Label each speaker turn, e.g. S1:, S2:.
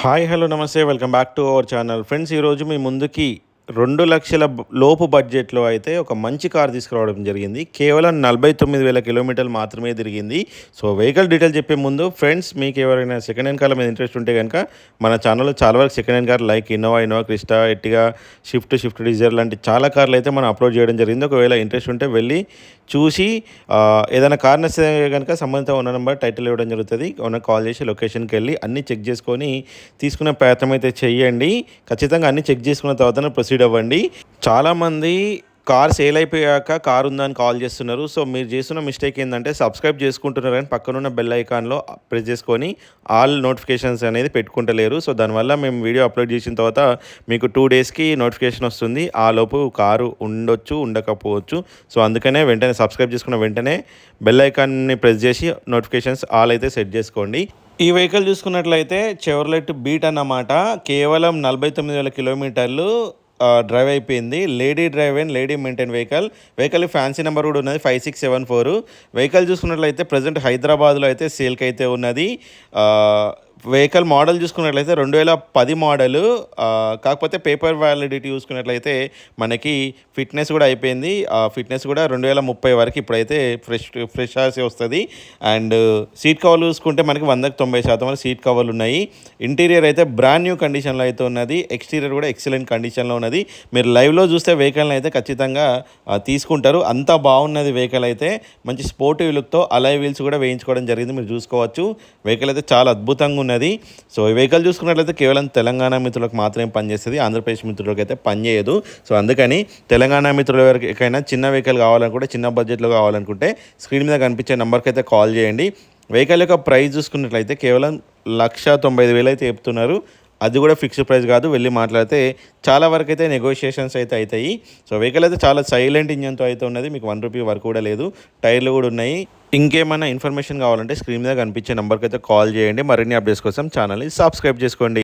S1: Hi hello నమస్తే welcome back to our channel. Friends ఈరోజు మీ ముందుకి రెండు లక్షల లోపు బడ్జెట్లో అయితే ఒక మంచి కార్ తీసుకురావడం జరిగింది. కేవలం నలభై తొమ్మిది వేల కిలోమీటర్లు మాత్రమే తిరిగింది. సో వెహికల్ డీటెయిల్ చెప్పే ముందు ఫ్రెండ్స్ మీకు ఎవరైనా సెకండ్ హ్యాండ్ కార్ల మీద ఇంట్రెస్ట్ ఉంటే కనుక మన ఛానల్లో చాలా వరకు second hand car like Innova Innova Crysta Ertiga Swift Swift Dzire లాంటి చాలా కార్లు అయితే మనం అప్లోడ్ చేయడం జరిగింది. ఒకవేళ ఇంట్రెస్ట్ ఉంటే వెళ్ళి చూసి ఏదైనా కార్ నచ్చితే కనుక సంబంధిత ఉన్న నెంబర్ టైటిల్ ఇవ్వడం జరుగుతుంది. ఉన్న కాల్ చేసి లొకేషన్కి వెళ్ళి అన్నీ చెక్ చేసుకొని తీసుకునే ప్రయత్నం అయితే చేయండి. ఖచ్చితంగా అన్నీ చెక్ చేసుకున్న తర్వాత ప్రొసీడ్ అవ్వండి. చాలామంది కార్ సేల్ అయిపోయాక కార్ ఉందని కాల్ చేస్తున్నారు. సో మీరు చేస్తున్న మిస్టేక్ ఏంటంటే సబ్స్క్రైబ్ చేసుకుంటున్నారు కానీ పక్కనున్న బెల్ ఐకాన్లో ప్రెస్ చేసుకొని ఆల్ నోటిఫికేషన్స్ అనేది పెట్టుకుంటలేరు. సో దానివల్ల మేము వీడియో అప్లోడ్ చేసిన తర్వాత మీకు టూ డేస్కి నోటిఫికేషన్ వస్తుంది. ఆ లోపు కారు ఉండొచ్చు ఉండకపోవచ్చు. సో అందుకనే వెంటనే సబ్స్క్రైబ్ చేసుకున్న వెంటనే బెల్ ఐకాన్ని ప్రెస్ చేసి నోటిఫికేషన్స్ ఆల్ అయితే సెట్ చేసుకోండి. ఈ వెహికల్ చూసుకున్నట్లయితే చెవర్లెట్ బీట్ అన్నమాట. కేవలం నలభై తొమ్మిది వేల కిలోమీటర్లు డ్రైవ్ అయిపోయింది. Lady drive and lady maintain vehicle vehicle fancy number కూడా ఉన్నది five six seven four vehicle చూసుకున్నట్లయితే ప్రజెంట్ హైదరాబాద్లో అయితే సేల్కి అయితే ఉన్నది. వెహికల్ మోడల్ చూసుకున్నట్లయితే రెండు వేల పది మోడలు కాకపోతే పేపర్ వ్యాలిడిటీ చూసుకున్నట్లయితే మనకి ఫిట్నెస్ కూడా అయిపోయింది. ఫిట్నెస్ కూడా రెండు వేల ముప్పై వరకు ఇప్పుడైతే ఫ్రెష్ ఫ్రెష్ ఆసి వస్తుంది. అండ్ సీట్ కవర్లు చూసుకుంటే మనకి వందకి తొంభై శాతం వరకు సీట్ కవర్లు ఉన్నాయి. ఇంటీరియర్ అయితే బ్రాండ్ న్యూ కండిషన్లో అయితే ఉన్నది. ఎక్స్టీరియర్ కూడా ఎక్సలెంట్ కండిషన్లో ఉన్నది. మీరు లైవ్లో చూస్తే వెహికల్ని అయితే ఖచ్చితంగా తీసుకుంటారు. అంత బాగున్నది వెహికల్ అయితే. మంచి స్పోర్టివ్ లుక్తో అలై వీల్స్ కూడా వేయించుకోవడం జరిగింది. మీరు చూసుకోవచ్చు. వెహికల్ అయితే చాలా అద్భుతంగా ఉన్నది. సో ఈ వెహికల్ చూసుకున్నట్లయితే కేవలం తెలంగాణ మిత్రులకు మాత్రమే పనిచేస్తుంది. ఆంధ్రప్రదేశ్ మిత్రులకు అయితే పనిచేయదు సో అందుకని తెలంగాణ మిత్రుల ఎవరికైనా చిన్న వెహికల్ కావాలనుకుంటే చిన్న బడ్జెట్లో కావాలనుకుంటే స్క్రీన్ మీద కనిపించే నెంబర్కి అయితే కాల్ చేయండి. వెహికల్ యొక్క ప్రైస్ చూసుకున్నట్లయితే కేవలం లక్ష తొంభై ఐదు వేలు అయితే చెప్తున్నారు. అది కూడా ఫిక్స్డ్ ప్రైస్ కాదు. వెళ్ళి మాట్లాడితే చాలా వరకు అయితే నెగోషియేషన్స్ అయితే అవుతాయి. సో వెహికల్ అయితే చాలా సైలెంట్ ఇంజన్తో అయితే ఉన్నది. మీకు వన్ రూపీ వరకు కూడా లేదు. టైర్లు కూడా ఉన్నాయి. ఇంకేమైనా ఇన్ఫర్మేషన్ కావాలంటే స్క్రీన్ మీద కనిపించే నెంబర్కి అయితే కాల్ చేయండి. మరిన్ని అప్డేట్స్ కోసం ఛానల్ని సబ్స్క్రైబ్ చేసుకోండి.